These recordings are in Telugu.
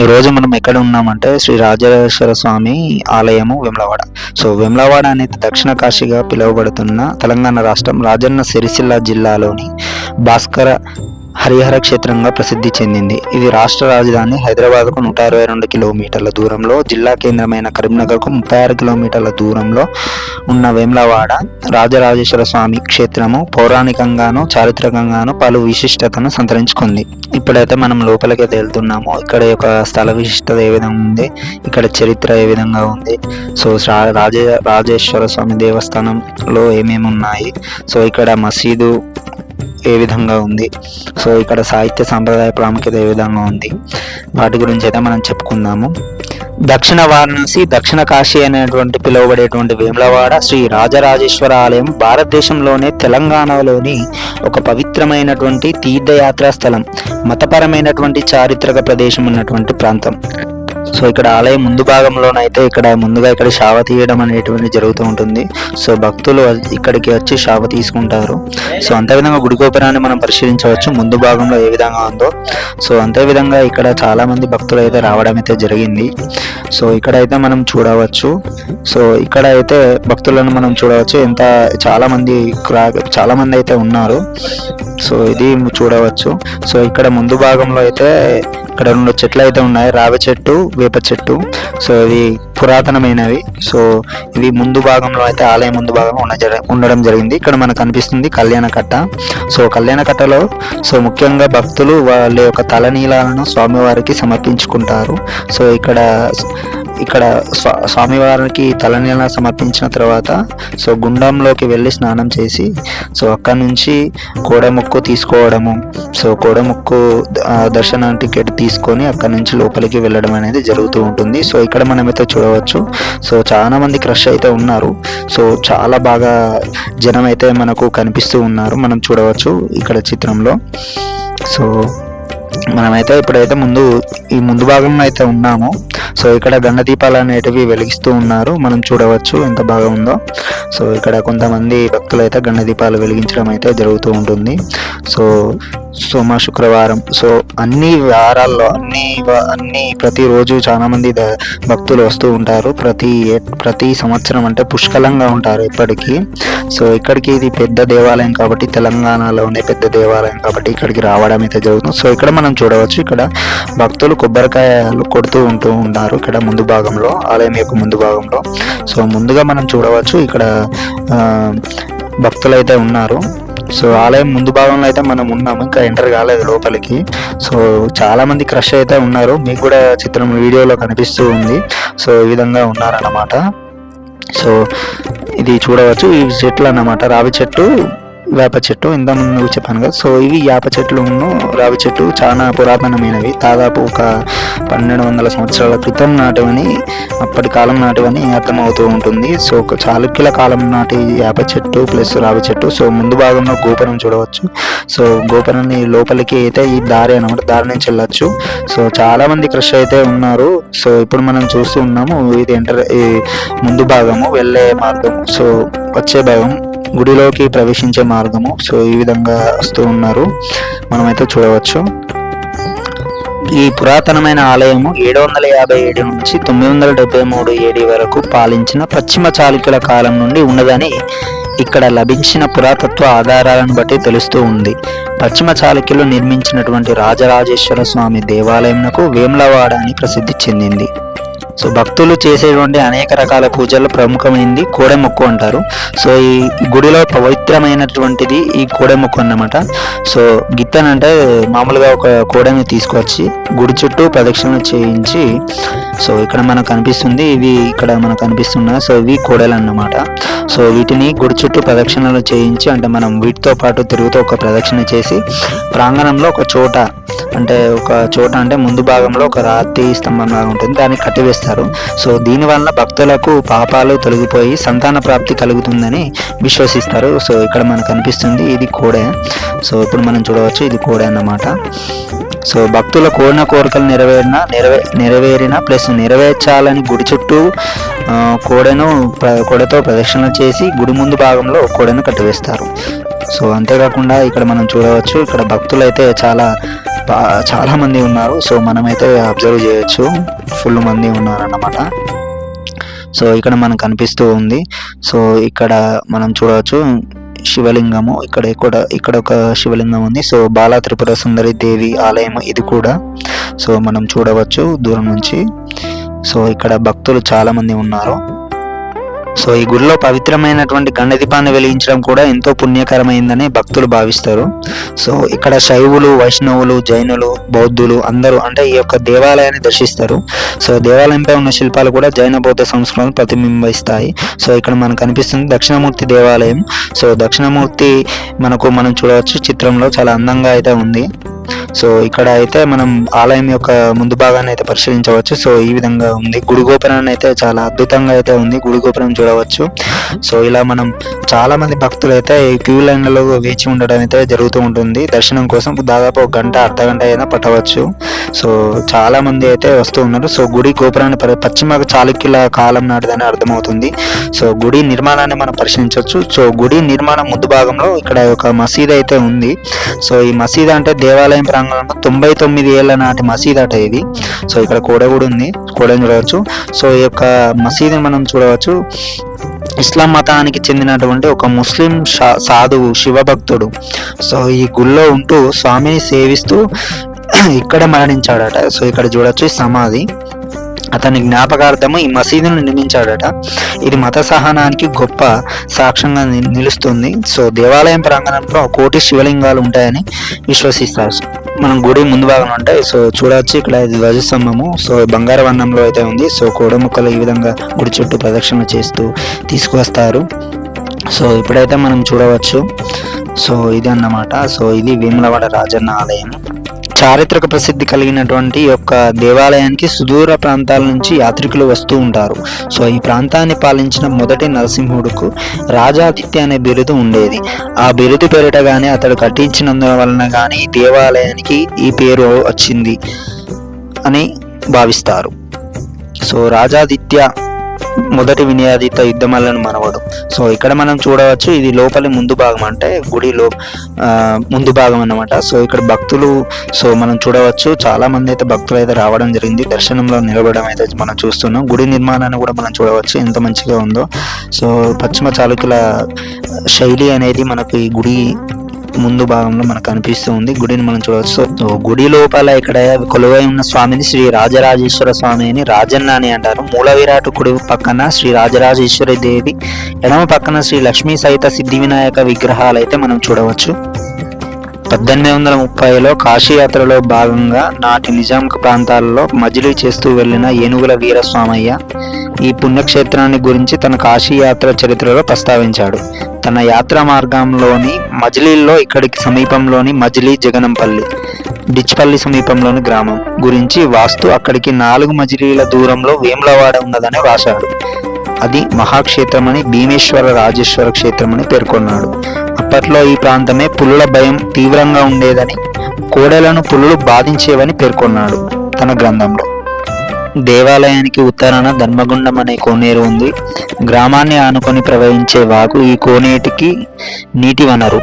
ఈరోజు మనం ఎక్కడ ఉన్నామంటే శ్రీ రాజేశ్వర స్వామి ఆలయము వెమ్లవాడ. సో వెమ్లవాడ అనేది దక్షిణ కాశీగా పిలువబడుతున్న తెలంగాణ రాష్ట్రం రాజన్న సిరిసిల్ల జిల్లాలోని భాస్కర హరిహర క్షేత్రంగా ప్రసిద్ధి చెందింది. ఇది రాష్ట్ర రాజధాని హైదరాబాద్కు నూట ఇరవై రెండు కిలోమీటర్ల దూరంలో జిల్లా కేంద్రమైన కరీంనగర్కు ముప్పై ఆరు కిలోమీటర్ల దూరంలో ఉన్న వేములవాడ రాజరాజేశ్వర స్వామి క్షేత్రము పౌరాణికంగాను చారిత్రకంగాను పలు విశిష్టతను సంతరించుకుంది. ఇప్పుడైతే మనం లోపలికి వెళ్తున్నాము. ఇక్కడ యొక్క స్థల విశిష్టత ఏ విధంగా ఉంది? ఇక్కడ చరిత్ర ఏ విధంగా ఉంది? సో రాజే రాజేశ్వర స్వామి దేవస్థానంలో ఏమేమి ఉన్నాయి? సో ఇక్కడ మసీదు ఏ విధంగా ఉంది? సో ఇక్కడ సాహిత్య సాంప్రదాయ ప్రాముఖ్యత ఏ విధంగా ఉంది? వాటి గురించి అయితే మనం చెప్పుకుందాము. దక్షిణ వారణాసి దక్షిణ కాశీ అనేటువంటి పిలువబడేటువంటి వేములవాడ శ్రీ రాజరాజేశ్వర ఆలయం భారతదేశంలోనే తెలంగాణలోని ఒక పవిత్రమైనటువంటి తీర్థయాత్రా స్థలం. మతపరమైనటువంటి చారిత్రక ప్రదేశం ఉన్నటువంటి ప్రాంతం. సో ఇక్కడ ఆలయం ముందు భాగంలోనైతే ఇక్కడ ముందుగా ఇక్కడ శావ తీయడం అనేటువంటి జరుగుతూ ఉంటుంది. సో భక్తులు ఇక్కడికి వచ్చి శావ తీసుకుంటారు. సో అంతే విధంగా గుడి గోపురాన్ని మనం పరిశీలించవచ్చు. ముందు భాగంలో ఏ విధంగా ఉందో. సో అంతే విధంగా ఇక్కడ చాలా మంది భక్తులు అయితే రావడం అయితే జరిగింది. సో ఇక్కడైతే మనం చూడవచ్చు. సో ఇక్కడ అయితే భక్తులను మనం చూడవచ్చు. ఎంత చాలా మంది క్రా- చాలా మంది అయితే ఉన్నారు. సో ఇది చూడవచ్చు. సో ఇక్కడ ముందు భాగంలో అయితే ఇక్కడ రెండు చెట్లు అయితే ఉన్నాయి. రావి చెట్టు వేప చెట్టు. సో ఇవి పురాతనమైనవి. సో ఇవి ముందు భాగంలో అయితే ఆలయం ముందు భాగంలో ఉన్న ఉండడం జరిగింది. ఇక్కడ మనకు కనిపిస్తుంది కళ్యాణ కట్ట. సో కళ్యాణ కట్టలో సో ముఖ్యంగా భక్తులు వాళ్ళ యొక్క తలనీలాలను స్వామివారికి సమర్పించుకుంటారు. సో ఇక్కడ ఇక్కడ స్వా స్వామివారికి తలనీల సమర్పించిన తర్వాత సో గుండంలోకి వెళ్ళి స్నానం చేసి సో అక్కడ నుంచి కోడముక్కు తీసుకోవడము. సో కోడముక్కు ఆ, దర్శనం టికెట్ తీసుకొని అక్కడ నుంచి లోపలికి వెళ్ళడం అనేది జరుగుతూ ఉంటుంది. సో ఇక్కడ మనమైతే చూడవచ్చు. సో చాలా మంది క్రష్ అయితే ఉన్నారు. సో చాలా బాగా జనం అయితే మనకు కనిపిస్తూ ఉన్నారు. మనం చూడవచ్చు ఇక్కడ చిత్రంలో. సో మనమైతే ఇప్పుడైతే ముందు ఈ ముందు భాగంలో అయితే ఉన్నాము. సో ఇక్కడ గండ దీపాలు అనేటివి వెలిగిస్తూ ఉన్నారు. మనం చూడవచ్చు ఎంత బాగా ఉందో. సో ఇక్కడ కొంతమంది భక్తులు అయితే గండ దీపాలు వెలిగించడం అయితే జరుగుతూ ఉంటుంది. సో సోమ శుక్రవారం. సో అన్ని వారాల్లో అన్ని అన్ని ప్రతిరోజు చాలా మంది ద- భక్తులు వస్తూ ఉంటారు. ప్రతి ప్రతి సంవత్సరం అంటే పుష్కలంగా ఉంటారు ఇప్పటికీ. సో ఇక్కడికి ఇది పెద్ద దేవాలయం కాబట్టి తెలంగాణలోనే పెద్ద దేవాలయం కాబట్టి ఇక్కడికి రావడం అయితే జరుగుతుంది. సో ఇక్కడ మనం చూడవచ్చు ఇక్కడ భక్తులు కొబ్బరికాయలు కొడుతూ ఉంటూ ఉన్నారు ఇక్కడ ముందు భాగంలో ఆలయం యొక్క ముందు భాగంలో. సో ముందుగా మనం చూడవచ్చు ఇక్కడ ఆ, భక్తులు అయితే ఉన్నారు. సో ఆలయం ముందు భాగంలో అయితే మనం ఉన్నాము ఇంకా ఎంటర్ కాలేదు లోపలికి. సో చాలా మంది క్రష్ అయితే ఉన్నారు మీకు కూడా చిత్రం వీడియోలో కనిపిస్తూ ఉంది. సో ఈ విధంగా ఉన్నారన్నమాట. సో ఇది చూడవచ్చు ఈ చెట్లు అన్నమాట రావి చెట్టు. వేప చెట్టు ఇంత ముందు చెప్పాను కదా. సో ఇవి వేప చెట్లు రావి చెట్టు చాలా పురాతనమైనవి. దాదాపు ఒక పన్నెండు వందల సంవత్సరాల క్రితం నాటివని అప్పటి కాలం నాటివని అర్థమవుతూ ఉంటుంది. సో ఒక చాళుక్యుల కాలం నాటి వేప చెట్టు ప్లస్ రావి చెట్టు. సో ముందు భాగంలో గోపురం చూడవచ్చు. సో గోపురాన్ని లోపలికి అయితే ఈ దారి అనమాట దారి నుంచి వెళ్ళొచ్చు. సో చాలా మంది క్రష్ అయితే ఉన్నారు. సో ఇప్పుడు మనం చూస్తూ ఉన్నాము ఇది ఎంటర్ ఈ ముందు భాగము వెళ్ళే మార్గం సో వచ్చే భాగం గుడిలోకి ప్రవేశించే మార్గము. సో ఈ విధంగా వస్తూ ఉన్నారు. మనమైతే చూడవచ్చు. ఈ పురాతనమైన ఆలయము ఏడు వందల యాభై ఏడు నుంచి తొమ్మిది వందల డెబ్బై మూడు ఏడి వరకు పాలించిన పశ్చిమ చాళుక్యుల కాలం నుండి ఉన్నదని ఇక్కడ లభించిన పురాతత్వ ఆధారాలను బట్టి తెలుస్తూ ఉంది. పశ్చిమ చాళుక్యులు నిర్మించినటువంటి రాజరాజేశ్వర స్వామి దేవాలయంకు వేములవాడ అని ప్రసిద్ధి చెందింది. సో భక్తులు చేసేటువంటి అనేక రకాల పూజల్లో ప్రముఖమైనది కోడెమొక్కు అంటారు. సో ఈ గుడిలో పవిత్రమైనటువంటిది ఈ కోడెమొక్కు అన్నమాట. సో గిత్తన్ అంటే మామూలుగా ఒక కోడెని తీసుకొచ్చి గుడి చుట్టూ ప్రదక్షిణ చేయించి సో ఇక్కడ మనకు కనిపిస్తుంది ఇవి ఇక్కడ మనకు కనిపిస్తున్నాయి సో ఇవి కోడలు అన్నమాట సో వీటిని గుడి చుట్టూ ప్రదక్షిణలు చేయించి అంటే మనం వీటితో పాటు తిరుగుతూ ఒక ప్రదక్షిణ చేసి ప్రాంగణంలో ఒక చోట అంటే ఒక చోట అంటే ముందు భాగంలో ఒక రాతి స్తంభం లాగా ఉంటుంది. దాన్ని కట్టివేస్తారు. సో దీనివల్ల భక్తులకు పాపాలు తొలగిపోయి సంతాన ప్రాప్తి కలుగుతుందని విశ్వసిస్తారు. సో ఇక్కడ మనకు కనిపిస్తుంది ఇది కోడే. సో ఇప్పుడు మనం చూడవచ్చు ఇది కోడే అన్నమాట. సో భక్తుల కోరిన కోరికలు నెరవేరిన నెరవే నెరవేరిన ప్లస్ నెరవేర్చాలని గుడి చుట్టూ కోడెను కోడతో ప్రదక్షిణ చేసి గుడి ముందు భాగంలో కోడెను కట్టివేస్తారు. సో అంతేకాకుండా ఇక్కడ మనం చూడవచ్చు ఇక్కడ భక్తులు అయితే చాలా చాలా మంది ఉన్నారు. సో మనమైతే అబ్జర్వ్ చేయొచ్చు. ఫుల్ మంది ఉన్నారు అన్నమాట సో ఇక్కడ మనకు కనిపిస్తూ ఉంది. సో ఇక్కడ మనం చూడవచ్చు శివలింగము. ఇక్కడ ఇక్కడ ఇక్కడ ఒక శివలింగం ఉంది. సో బాలా త్రిపుర సుందరి దేవి ఆలయం ఇది కూడా. సో మనం చూడవచ్చు దూరం నుంచి. సో ఇక్కడ భక్తులు చాలా మంది ఉన్నారు. సో ఈ గుడిలో పవిత్రమైనటువంటి గండదీపాన్ని వెలిగించడం కూడా ఎంతో పుణ్యకరమైందని భక్తులు భావిస్తారు. సో ఇక్కడ శైవులు వైష్ణవులు జైనులు బౌద్ధులు అందరూ అంటే ఈ యొక్క దేవాలయాన్ని దర్శిస్తారు. సో దేవాలయంపై ఉన్న శిల్పాలు కూడా జైన బౌద్ధ సంస్కృతిని ప్రతిబింబిస్తాయి. సో ఇక్కడ మనకు కనిపిస్తుంది దక్షిణమూర్తి దేవాలయం. సో దక్షిణమూర్తి మనకు మనం చూడవచ్చు చిత్రంలో చాలా అందంగా అయితే ఉంది. సో ఇక్కడ అయితే మనం ఆలయం యొక్క ముందు భాగాన్ని అయితే పరిశీలించవచ్చు. సో ఈ విధంగా ఉంది. గుడి గోపురాన్ని అయితే చాలా అద్భుతంగా అయితే ఉంది. గుడి గోపురం చూడవచ్చు. సో ఇలా మనం చాలా మంది భక్తులు అయితే ఈ క్యూ లైన్లలో వేచి ఉండడం అయితే జరుగుతూ ఉంటుంది. దర్శనం కోసం దాదాపు ఒక గంట అర్ధ గంట అయినా పట్టవచ్చు. సో చాలా మంది అయితే వస్తూ ఉన్నారు. సో గుడి గోపురాన్ని పశ్చిమ చాళుక్యుల కాలం నాటిదని అర్థమవుతుంది. సో గుడి నిర్మాణాన్ని మనం పరిశీలించవచ్చు. సో గుడి నిర్మాణం ముందు భాగంలో ఇక్కడ ఒక మసీద్ అయితే ఉంది. సో ఈ మసీద్ అంటే దేవాలయం ప్రాంగణంలో తొంభై తొమ్మిది ఏళ్ళ నాటి మసీద్ అట ఇది. సో ఇక్కడ కోడ కూడా ఉంది. కోడని చూడవచ్చు. సో ఈ యొక్క మసీదుని మనం చూడవచ్చు. ఇస్లాం మతానికి చెందినటువంటి ఒక ముస్లిం షా- సాధువు శివభక్తుడు. సో ఈ గుళ్ళో ఉంటూ స్వామిని సేవిస్తూ ఇక్కడ మరణించాడట. సో ఇక్కడ చూడొచ్చు సమాధి. అతని జ్ఞాపకార్థము ఈ మసీదును నిర్మించాడట. ఇది మత సహనానికి గొప్ప సాక్ష్యంగా నిలుస్తుంది. సో దేవాలయం ప్రాంగణంలో కోటి శివలింగాలు ఉంటాయని విశ్వసిస్తారు. మనం గుడి ముందు భాగం ఉంటాయి సో చూడవచ్చు ఇక్కడ ఇది ధ్వజస్తంభము. సో బంగారు వర్ణంలో అయితే ఉంది. సో కోడముక్కలు ఈ విధంగా గుడి చుట్టూ ప్రదక్షిణ చేస్తూ తీసుకువస్తారు. సో ఇప్పుడైతే మనం చూడవచ్చు. సో ఇది అన్నమాట సో ఇది వేములవాడ రాజన్న ఆలయం చారిత్రక ప్రసిద్ధి కలిగినటువంటి యొక్క దేవాలయానికి సుదూర ప్రాంతాల నుంచి యాత్రికులు వస్తూ ఉంటారు. సో ఈ ప్రాంతాన్ని పాలించిన మొదటి నరసింహుడుకు రాజాదిత్య అనే బిరుదు ఉండేది. ఆ బిరుదు పేరిట గానీ అతడు కట్టించినందు వలన కానీ ఈ దేవాలయానికి ఈ పేరు వచ్చింది అని భావిస్తారు. సో రాజాదిత్య మొదటి వినియాదిత యుద్ధమల్లను మనవడు. సో ఇక్కడ మనం చూడవచ్చు ఇది లోపలి ముందు భాగం అంటే గుడిలో ఆ, ముందు భాగం అన్నమాట. సో ఇక్కడ భక్తులు సో మనం చూడవచ్చు చాలా మంది అయితే భక్తులు అయితే రావడం జరిగింది. దర్శనంలో నిలబడడం అయితే మనం చూస్తున్నాం. గుడి నిర్మాణాన్ని కూడా మనం చూడవచ్చు ఎంత మంచిగా ఉందో. సో పశ్చిమ చాళుక్యుల శైలి అనేది మనకు ఈ గుడి ముందు భాగంలో మనకు కనిపిస్తూ ఉంది. గుడిని మనం చూడవచ్చు. గుడి లోపల ఇక్కడ కొలువై ఉన్న స్వామిని శ్రీ రాజరాజేశ్వర స్వామి అని రాజన్న అని అంటారు. మూల విరాటు కుడి పక్కన శ్రీ రాజరాజేశ్వరి దేవి ఎడమ పక్కన శ్రీ లక్ష్మీ సహిత సిద్ధి వినాయక విగ్రహాలు అయితే మనం చూడవచ్చు. పద్దెనిమిది వందల ముప్పైలో కాశీయాత్రలో భాగంగా నాటి నిజాం ప్రాంతాలలో మజిలీ చేస్తూ వెళ్ళిన ఏనుగుల వీరస్వామయ్య ఈ పుణ్యక్షేత్రాన్ని గురించి తన కాశీయాత్ర చరిత్రలో ప్రస్తావించాడు. తన యాత్రా మార్గంలోని మజిలీల్లో ఇక్కడికి సమీపంలోని మజిలీ జగనంపల్లి డిచ్పల్లి సమీపంలోని గ్రామం గురించి వాస్తు అక్కడికి నాలుగు మజిలీల దూరంలో వేములవాడ ఉన్నదని రాశాడు అది మహాక్షేత్రమని భీమేశ్వర రాజేశ్వర క్షేత్రమని పేర్కొన్నాడు. అప్పట్లో ఈ ప్రాంతమే పులుల భయం తీవ్రంగా ఉండేదని కోడెలను పులులు బాధించేవని పేర్కొన్నాడు తన గ్రంథంలో. దేవాలయానికి ఉత్తరాన ధర్మగుండం అనే కోనేరు ఉంది. గ్రామాన్ని ఆనుకొని ప్రవహించే వాగు ఈ కోనేటికి నీటి వనరు.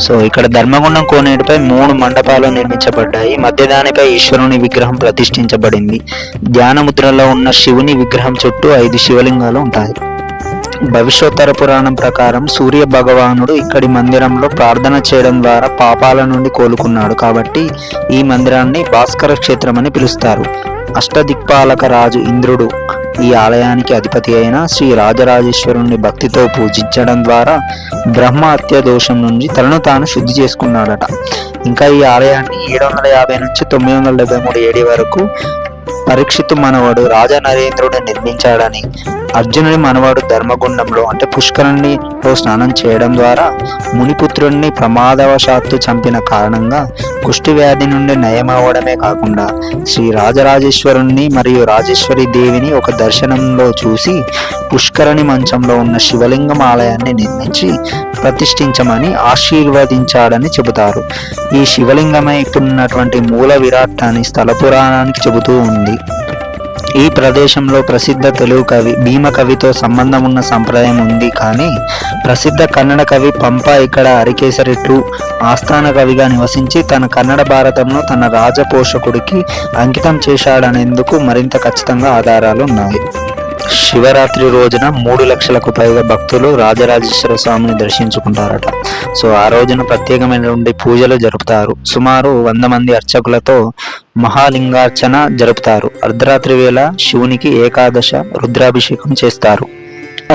సో ఇక్కడ ధర్మగుండం కోనేటిపై మూడు మండపాలు నిర్మించబడ్డాయి. మధ్య దానిపై ఈశ్వరుని విగ్రహం ప్రతిష్ఠించబడింది. ధ్యానముద్రలో ఉన్న శివుని విగ్రహం చుట్టూ ఐదు శివలింగాలు ఉంటాయి. భవిష్యోత్తర పురాణం ప్రకారం సూర్య భగవానుడు ఇక్కడి మందిరంలో ప్రార్థన చేయడం ద్వారా పాపాల నుండి కోలుకున్నాడు. కాబట్టి ఈ మందిరాన్ని భాస్కర క్షేత్రం అని పిలుస్తారు. అష్టదిక్పాలక రాజు ఇంద్రుడు ఈ ఆలయానికి అధిపతి అయిన శ్రీ రాజరాజేశ్వరుణ్ణి భక్తితో పూజించడం ద్వారా బ్రహ్మ హత్య దోషం నుంచి తనను తాను శుద్ధి చేసుకున్నాడట. ఇంకా ఈ ఆలయాన్ని ఏడు వందల యాభై నుంచి తొమ్మిది వందల డెబ్బై మూడు ఏడి వరకు పరీక్షితు మనవడు రాజా నరేంద్రుడు నిర్మించాడని అర్జునుడి మనవాడు ధర్మగుండంలో అంటే పుష్కరుణిలో స్నానం చేయడం ద్వారా మునిపుత్రుణ్ణి ప్రమాదవశాత్తు చంపిన కారణంగా కుష్టి వ్యాధి నుండి నయమవడమే కాకుండా శ్రీ రాజరాజేశ్వరుణ్ణి మరియు రాజేశ్వరి దేవిని ఒక దర్శనంలో చూసి పుష్కరణి మంచంలో ఉన్న శివలింగం ఆలయాన్ని నిర్మించి ప్రతిష్ఠించమని ఆశీర్వదించాడని చెబుతారు. ఈ శివలింగమై ఇప్పుడున్నటువంటి మూల విరాట్ అని స్థల పురాణానికి చెబుతూ ఉంది. ఈ ప్రదేశంలో ప్రసిద్ధ తెలుగు కవి భీమ కవితో సంబంధం ఉన్న సంప్రదాయం ఉంది. కానీ ప్రసిద్ధ కన్నడ కవి పంప ఇక్కడ అరికేసరిట్లు ఆస్థాన కవిగా నివసించి తన కన్నడ భారతంలో తన రాజపోషకుడికి అంకితం చేశాడనేందుకు మరింత ఖచ్చితంగా ఆధారాలు ఉన్నాయి శివరాత్రి రోజున మూడు లక్షలకు పైగా భక్తులు రాజరాజేశ్వర స్వామిని దర్శించుకుంటారట. సో ఆ రోజున ప్రత్యేకమైనటువంటి పూజలు జరుపుతారు. సుమారు వంద మంది అర్చకులతో మహాలింగార్చన జరుపుతారు. అర్ధరాత్రి వేళ శివునికి ఏకాదశ రుద్రాభిషేకం చేస్తారు.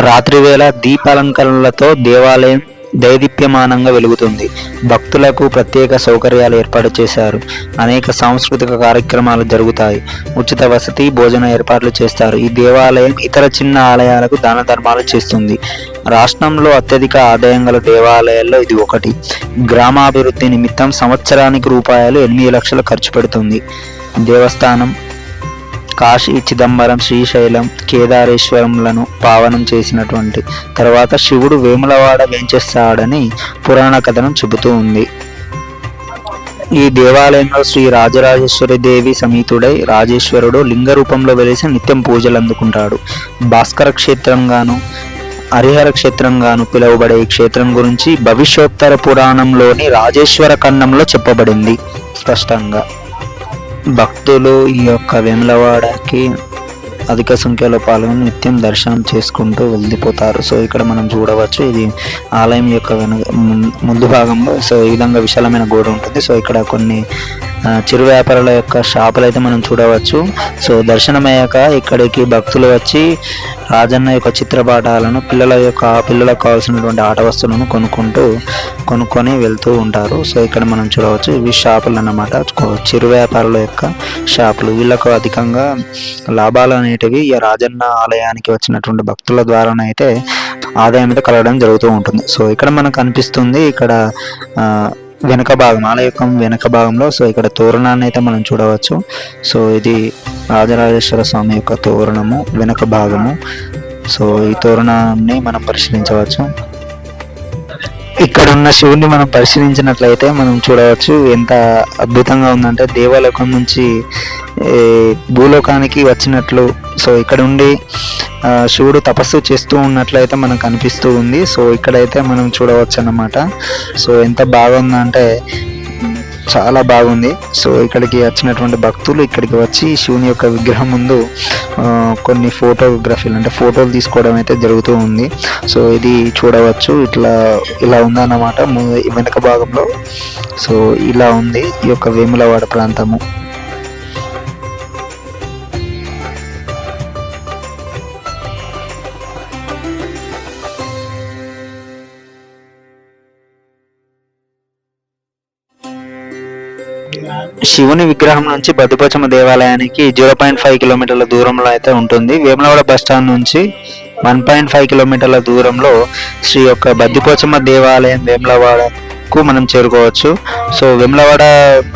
రాత్రి వేళ దీపాలంకరణలతో దేవాలయం దైదీప్యమానంగా వెలుగుతుంది. భక్తులకు ప్రత్యేక సౌకర్యాలు ఏర్పాటు చేశారు. అనేక సాంస్కృతిక కార్యక్రమాలు జరుగుతాయి. ఉచిత వసతి భోజన ఏర్పాట్లు చేస్తారు. ఈ దేవాలయం ఇతర చిన్న ఆలయాలకు దాన ధర్మాలు చేస్తుంది. రాష్ట్రంలో అత్యధిక ఆదాయం గల దేవాలయాల్లో ఇది ఒకటి. గ్రామాభివృద్ధి నిమిత్తం సంవత్సరానికి రూపాయలు ఎనిమిది లక్షలు ఖర్చు పెడుతుంది. దేవస్థానం కాశీ చిదంబరం శ్రీశైలం కేదారేశ్వరంలను పావనం చేసినటువంటి తర్వాత శివుడు వేములవాడ వేంచేస్తాడని పురాణ కథనం చెబుతూ ఉంది. ఈ దేవాలయంలో శ్రీ రాజరాజేశ్వరి దేవి సమేతుడై రాజేశ్వరుడు లింగ రూపంలో వెలిసి నిత్యం పూజలు అందుకుంటాడు. భాస్కర క్షేత్రంగాను హరిహర క్షేత్రంగాను పిలువబడే ఈ క్షేత్రం గురించి భవిష్యోత్తర పురాణంలోని రాజేశ్వర ఖండంలో చెప్పబడింది స్పష్టంగా. భక్తులు ఈ యొక్క వేములవాడకి అధిక సంఖ్యలో పాల్గొని నిత్యం దర్శనం చేసుకుంటూ వెళ్ళిపోతారు. సో ఇక్కడ మనం చూడవచ్చు ఇది ఆలయం యొక్క వెనుక ముందు భాగంలో. సో ఈ విధంగా విశాలమైన గోడ ఉంటుంది. సో ఇక్కడ కొన్ని చిరు వ్యాపారాల యొక్క షాపులు అయితే మనం చూడవచ్చు. సో దర్శనమయ్యాక ఇక్కడికి భక్తులు వచ్చి రాజన్న యొక్క చిత్రపటాలను పిల్లల యొక్క పిల్లలకు కావాల్సినటువంటి ఆట వస్తువులను కొనుక్కుంటూ కొనుక్కొని వెళ్తూ ఉంటారు. సో ఇక్కడ మనం చూడవచ్చు ఇవి షాపులు అన్నమాట. చిరు వ్యాపారుల యొక్క షాపులు. వీళ్ళకు అధికంగా లాభాలు అనేటివి ఈ రాజన్న ఆలయానికి వచ్చినటువంటి భక్తుల ద్వారానైతే ఆదాయం అయితే కలగడం జరుగుతూ ఉంటుంది. సో ఇక్కడ మనకు కనిపిస్తుంది ఇక్కడ వెనక భాగం ఆలయకం వెనక భాగంలో సో ఇక్కడ తోరణాన్ని అయితే మనం చూడవచ్చు. సో ఇది రాజరాజేశ్వర స్వామి యొక్క తోరణము వెనక భాగము. సో ఈ తోరణాన్ని మనం పరిశీలించవచ్చు. ఉన్న శివుణ్ణి మనం పరిశీలించినట్లయితే మనం చూడవచ్చు ఎంత అద్భుతంగా ఉందంటే దేవలోకం నుంచి భూలోకానికి వచ్చినట్లు. సో ఇక్కడ ఉండి శివుడు తపస్సు చేస్తూ ఉన్నట్లయితే మనకు అనిపిస్తూ ఉంది. సో ఇక్కడైతే మనం చూడవచ్చు అన్నమాట సో ఎంత బాగుందంటే చాలా బాగుంది. సో ఇక్కడికి వచ్చినటువంటి భక్తులు ఇక్కడికి వచ్చి శివుని యొక్క విగ్రహం ముందు కొన్ని ఫోటోగ్రఫీలు అంటే ఫోటోలు తీసుకోవడం అయితే జరుగుతూ ఉంది. సో ఇది చూడవచ్చు. ఇట్లా ఇలా ఉందన్నమాట. వెనక భాగంలో. సో ఇలా ఉంది ఈ యొక్క వేములవాడ ప్రాంతము. శివుని విగ్రహం నుంచి బద్దిపోచమ్మ దేవాలయానికి జీరో పాయింట్ ఫైవ్ కిలోమీటర్ల దూరంలో అయితే ఉంటుంది. వేములవాడ బస్టాండ్ నుంచి వన్ పాయింట్ ఫైవ్ కిలోమీటర్ల దూరంలో శ్రీ యొక్క బద్దిపోచమ్మ దేవాలయం వేములవాడకు మనం చేరుకోవచ్చు. సో వేములవాడ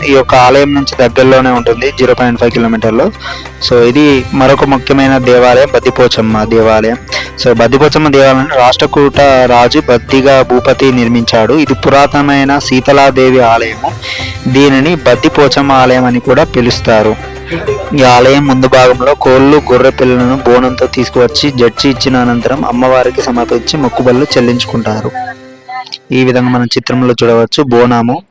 ఈ యొక్క ఆలయం నుంచి దగ్గరలోనే ఉంటుంది జీరో పాయింట్ ఫైవ్ కిలోమీటర్లు. సో ఇది మరొక ముఖ్యమైన దేవాలయం బద్దిపోచమ్మ దేవాలయం. సో బద్దిపోచమ్మ దేవాలయం రాష్ట్రకూట రాజు బద్దిగా భూపతి నిర్మించాడు. ఇది పురాతనమైన శీతలాదేవి ఆలయము. దీనిని బద్దిపోచమ్మ ఆలయం అని కూడా పిలుస్తారు. ఈ ఆలయం ముందు భాగంలో కోళ్ళు గొర్రె పిల్లలను బోనంతో తీసుకువచ్చి జడ్జి ఇచ్చిన అనంతరం అమ్మవారికి సమర్పించి మొక్కుబళ్ళు చెల్లించుకుంటారు. ఈ విధంగా మనం చిత్రంలో చూడవచ్చు. బోనాము.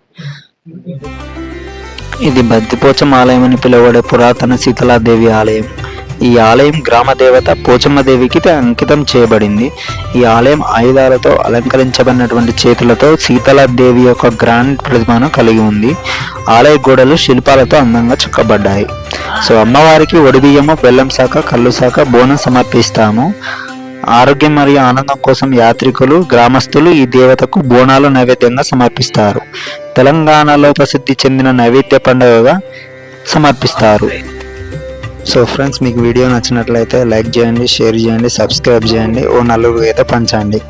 ఇది బద్దిపోచం ఆలయం అని పిలువబడే పురాతన శీతలాదేవి ఆలయం. ఈ ఆలయం గ్రామ దేవత పోచమ్మదేవికి అంకితం చేయబడింది. ఈ ఆలయం ఆయుధాలతో అలంకరించబడినటువంటి చేతులతో సీతలాదేవి యొక్క గ్రాండ్ ప్రతిమను కలిగి ఉంది. ఆలయ గోడలు శిల్పాలతో అందంగా చెక్కబడ్డాయి. సో అమ్మవారికి ఒడిబియ్యము బెల్లం శాఖ కళ్ళు శాఖ బోనం సమర్పిస్తాము. ఆరోగ్యం మరియు ఆనందం కోసం యాత్రికులు గ్రామస్తులు ఈ దేవతకు బోనాలు నైవేద్యంగా సమర్పిస్తారు. తెలంగాణలో ప్రసిద్ధి చెందిన నైవేద్య పండుగగా సమర్పిస్తారు. సో ఫ్రెండ్స్ మీకు వీడియో నచ్చినట్లయితే లైక్ చేయండి షేర్ చేయండి సబ్స్క్రైబ్ చేయండి. ఓ నలుగురు అయితే పంచండి.